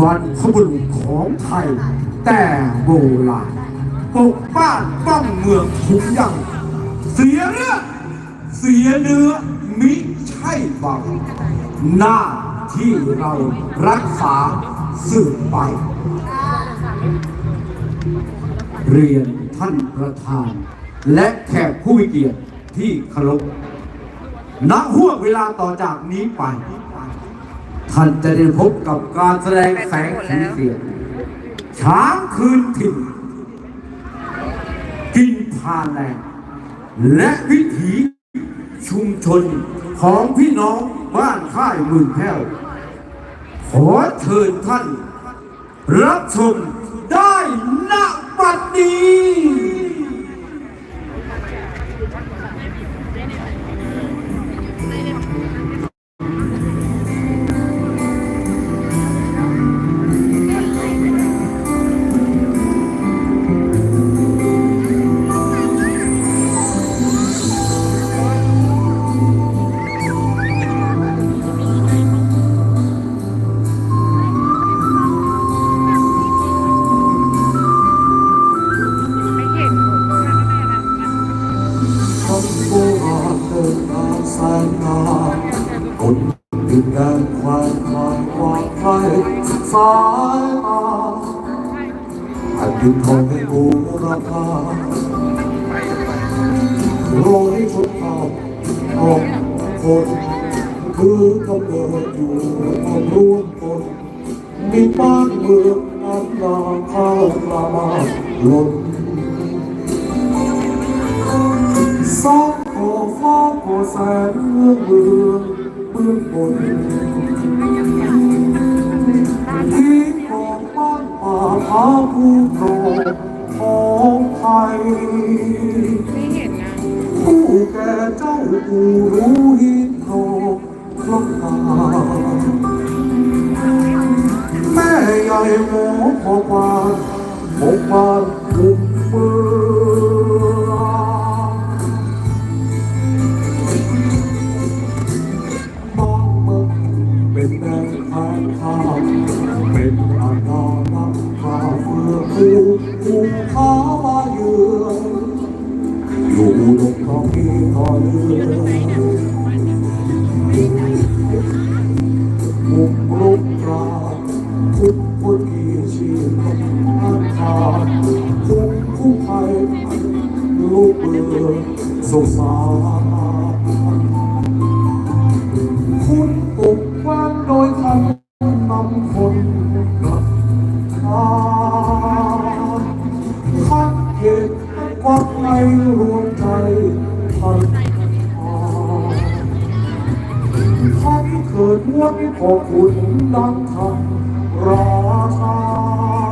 บุรุษของไทย แต่โบราณปกบ้านป้องเมืองทุกอย่างเสียเลือดเสียเนื้อมิใช่เบาหน้าที่เรารักษาสืบไป เรียนท่านประธาน และแขกผู้มีเกียรติที่เคารพณห่วงเวลาต่อจากนี้ไป ท่านจะได้พบกับการแสดงแสงสีเสียงช้างคืนถิ่น กินพาแรงและวิถีชุมชนของพี่น้องบ้านค่ายมือแพ้ว ขอเชิญท่าน รับชม นแดนคว้นคายกวางไทยสายตาแผ่นดินทองให้บูรพาโรยชนเผ่าของคนคือกำเนิดอยู่ความร่วมคนมีบ้านเมืองน้ำนาข้าวปลามาล้นสองโอฟ้าโอแสนเมืองเมือง เมืองบนที่ของบ้านป่าผาภูโครงของไทยไม่เห็นนะผู้แก่เจ้าปู่รู้หินโตคลบนาแม่ใหญ่หมอพอบานปกบานคุมเมือ อผู้ผู้ข้ามาเยือนอยู่ลงท้องที่ต่อเรือมุกลุกราทุกคนที่ชีพอันขาดทุกผู้ภัยลูกเรือสงสาร รวมใจทันท่านเกิดมวลขอคุณดังคำราชา